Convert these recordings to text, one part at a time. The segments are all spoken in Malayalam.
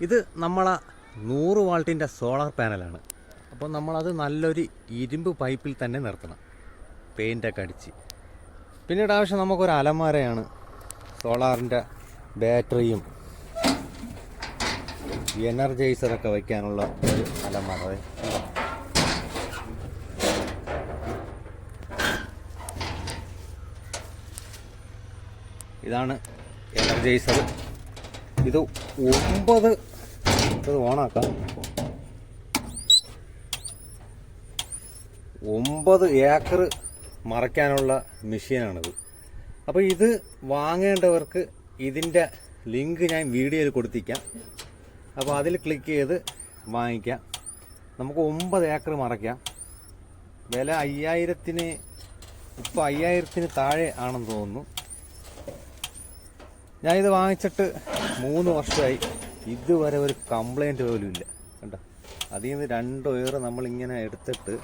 ഇത് നമ്മളെ നൂറ് വാൾട്ടിന്റെ സോളാർ പാനലാണ്. അപ്പോൾ നമ്മളത് നല്ലൊരു ഇരുമ്പ് പൈപ്പിൽ തന്നെ നിർത്തണം. പെയിന്റൊക്കെ അടിച്ച്. പിന്നീട് ആവശ്യം നമുക്കൊരു അലമാരയാണ്. സോളാറിന്റെ ബാറ്ററിയും എനർജൈസറൊക്കെ വയ്ക്കാനുള്ള ഒരു അലമാര. ഇതാണ് എനർജൈസർ. ഇത് ഒമ്പത്. ഇത് ഓണാക്കാം. ഒമ്പത് ഏക്കർ മറയ്ക്കാനുള്ള മെഷീനാണിത്. അപ്പോൾ ഇത് വാങ്ങേണ്ടവർക്ക് ഇതിന്റെ ലിങ്ക് ഞാൻ വീഡിയോയിൽ കൊടുത്തിക്കാം. അപ്പോൾ അതിൽ ക്ലിക്ക് ചെയ്ത് വാങ്ങിക്കാം. നമുക്ക് ഒമ്പത് ഏക്കർ മറയ്ക്കാം. വില അയ്യായിരത്തിന് ഇപ്പോൾ അയ്യായിരത്തിന് താഴെ ആണെന്ന് തോന്നുന്നു. ഞാൻ ഇത് വാങ്ങിച്ചിട്ട് മൂന്ന് വർഷമായി. ഇതുവരെ ഒരു കംപ്ലൈന്റ് പോലും ഇല്ല. കണ്ട? അതിൽ നിന്ന് രണ്ട് ഉയർ നമ്മളിങ്ങനെ എടുത്തിട്ട്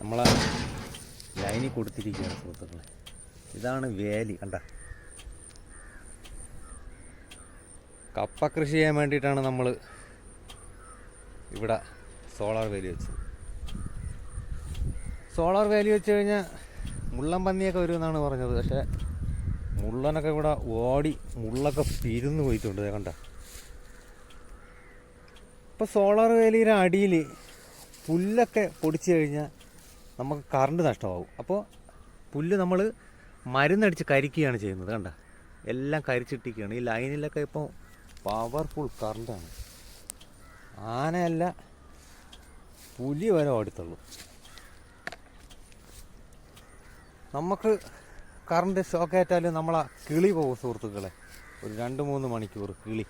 നമ്മളെ ലൈനിൽ കൊടുത്തിരിക്കുകയാണ് സുഹൃത്തുക്കളെ. ഇതാണ് വേലി കണ്ട? കപ്പ കൃഷി ചെയ്യാൻ വേണ്ടിയിട്ടാണ് നമ്മൾ ഇവിടെ സോളാർ വേലി വെച്ചത്. സോളാർ വേലി വെച്ച് കഴിഞ്ഞാൽ മുള്ളൻ പന്നിയൊക്കെ വരുമെന്നാണ് പറഞ്ഞത്. പക്ഷേ മുള്ളനൊക്കെ ഇവിടെ ഓടി മുള്ളൊക്കെ പിരുന്ന് പോയിട്ടുണ്ട് കണ്ട? ഇപ്പോൾ സോളാർ വേലിയുടെ അടിയിൽ പുല്ലൊക്കെ പൊടിച്ചു കഴിഞ്ഞാൽ നമുക്ക് കറണ്ട് നഷ്ടമാവും. അപ്പോൾ പുല്ല് നമ്മൾ മരുന്നടിച്ച് കരിക്കുകയാണ് ചെയ്യുന്നത് കണ്ട? എല്ലാം കരിച്ചിട്ടിരിക്കുകയാണ്. ഈ ലൈനിലൊക്കെ ഇപ്പോൾ പവർഫുൾ കറണ്ടാണ് ആനയല്ല പുലി വരെ ഓടിത്തുള്ളൂ. നമുക്ക് കറണ്ട് ഷോക്കേറ്റാൽ നമ്മളാ കിളി പോകും സുഹൃത്തുക്കളെ. ഒരു രണ്ട് മൂന്ന് മണിക്കൂർ കിളി.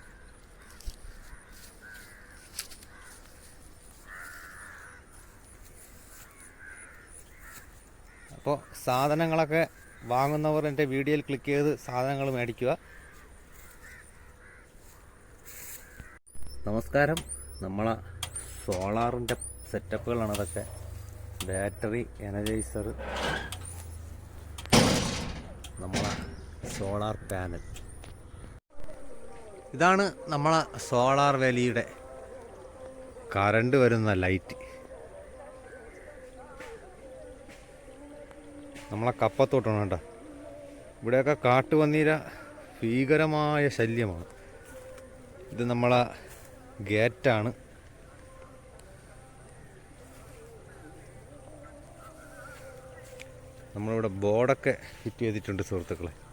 അപ്പോൾ സാധനങ്ങളൊക്കെ വാങ്ങുന്നവർ എന്റെ വീഡിയോയിൽ ക്ലിക്ക് ചെയ്ത് സാധനങ്ങൾ മേടിക്കുക. നമസ്കാരം. നമ്മളെ സോളാറിന്റെ സെറ്റപ്പുകളാണ് അതൊക്കെ. ബാറ്ററി എനർജൈസർ നമ്മളെ സോളാർ പാനൽ. ഇതാണ് നമ്മളെ സോളാർ വാലിയുടെ കറണ്ട് വരുന്ന ലൈറ്റ്. നമ്മളെ കപ്പത്തോട്ടാണ് കേട്ടോ. ഇവിടെയൊക്കെ കാട്ടുപന്നീര ഭീകരമായ ശല്യമാണ്. ഇത് നമ്മളെ ഗേറ്റാണ്. നമ്മളിവിടെ ബോർഡൊക്കെ ഫിറ്റ് ചെയ്തിട്ടുണ്ട് സുഹൃത്തുക്കളെ.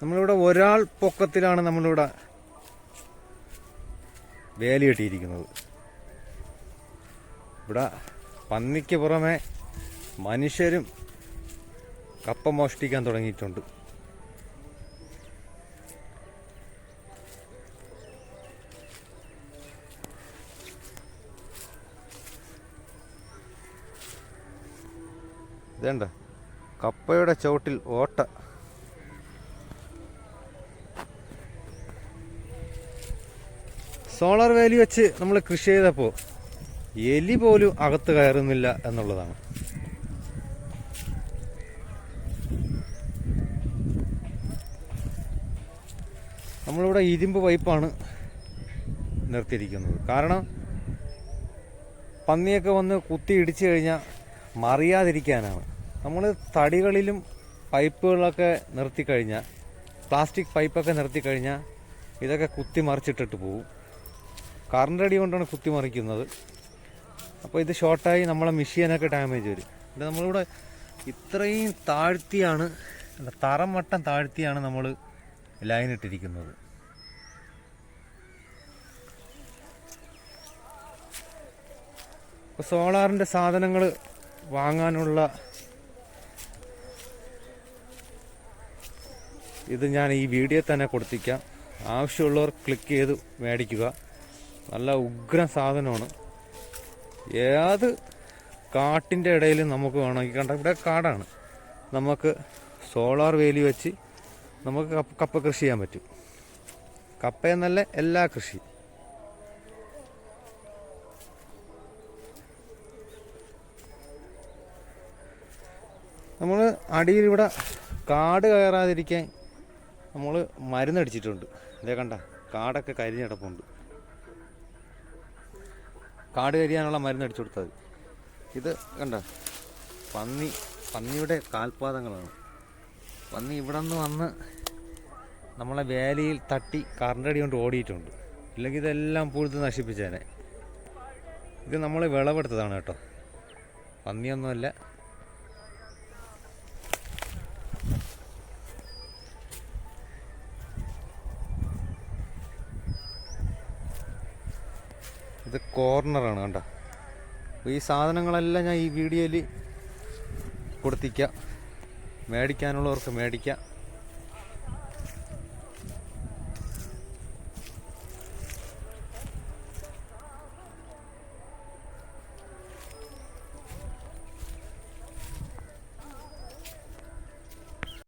നമ്മളിവിടെ ഒരാൾ പൊക്കത്തിലാണ് നമ്മളിവിടെ വേലി കെട്ടിയിരിക്കുന്നത് ഇവിടെ പന്നിക്ക് പുറമെ മനുഷ്യരും കപ്പ മോഷ്ടിക്കാൻ തുടങ്ങിയിട്ടുണ്ട്. ഇതേണ്ട കപ്പയുടെ ചുവട്ടിൽ ഓട്ട. സോളാർ വാല്യൂ വെച്ച് നമ്മൾ കൃഷി ചെയ്തപ്പോൾ എലി പോലും അകത്ത് കയറുന്നില്ല എന്നുള്ളതാണ്. നമ്മളിവിടെ ഇരുമ്പ് പൈപ്പാണ് നിർത്തിയിരിക്കുന്നത്. കാരണം പന്നിയൊക്കെ വന്ന് കുത്തി ഇടിച്ചു കഴിഞ്ഞാൽ മറിയാതിരിക്കാനാണ്. നമ്മൾ തടികളിലും പൈപ്പുകളൊക്കെ നിർത്തിക്കഴിഞ്ഞാൽ പ്ലാസ്റ്റിക് പൈപ്പൊക്കെ നിർത്തിക്കഴിഞ്ഞാൽ ഇതൊക്കെ കുത്തി മറിച്ചിട്ടിട്ട് പോകും കറണ്ട് അടി കൊണ്ടാണ് കുത്തി മറിക്കുന്നത്. അപ്പോൾ ഇത് ഷോർട്ടായി നമ്മളെ മെഷീനൊക്കെ ഡാമേജ് വരും. ഇത് നമ്മളിവിടെ ഇത്രയും താഴ്ത്തിയാണ് തറം വട്ടം താഴ്ത്തിയാണ് നമ്മൾ ലൈൻ ഇട്ടിരിക്കുന്നത്. ഇപ്പോൾ സോളാറിന്റെ സാധനങ്ങൾ വാങ്ങാനുള്ള ഇത് ഞാൻ ഈ വീഡിയോ തന്നെ കൊടുത്തിക്കാം. ആവശ്യമുള്ളവർ ക്ലിക്ക് ചെയ്ത് മേടിക്കുക. നല്ല ഉഗ്രം സാധനമാണ്. ഏത് കാട്ടിന്റെ ഇടയിൽ നമുക്ക് വേണമെങ്കിൽ കണ്ട ഇവിടെ കാടാണ്. നമുക്ക് സോളാർ വേലി വെച്ച് നമുക്ക് കപ്പ കൃഷി ചെയ്യാൻ പറ്റും. കപ്പ എന്നല്ല എല്ലാ കൃഷി നമ്മൾ അടിയിൽ ഇവിടെ കാട് കയറാതിരിക്കാൻ നമ്മൾ മരുന്നടിച്ചിട്ടുണ്ട് അതേ കണ്ട കാടൊക്കെ കരിഞ്ഞിടപ്പുണ്ട് കാട് കരിയാനുള്ള മരുന്ന് അടിച്ചു കൊടുത്തത്. ഇത് കണ്ട? പന്നി പന്നിയുടെ കാൽപാദങ്ങളാണ്. പന്നി ഇവിടെ നിന്ന് വന്ന് നമ്മളെ വേലിയിൽ തട്ടി കറണ്ടടി കൊണ്ട് ഓടിയിട്ടുണ്ട്. ഇല്ലെങ്കിൽ ഇതെല്ലാം പുഴുത്ത് നശിപ്പിച്ചേനെ. ഇത് നമ്മൾ വിളവെടുത്തതാണ് കേട്ടോ. പന്നിയൊന്നുമല്ല ഇത് കോർണറാണ് കണ്ട. അപ്പോൾ ഈ സാധനങ്ങളെല്ലാം ഞാൻ ഈ വീഡിയോയിൽ കൊടുത്തിക്കാം. മേടിക്കാനുള്ളവർക്ക് മേടിക്കാം.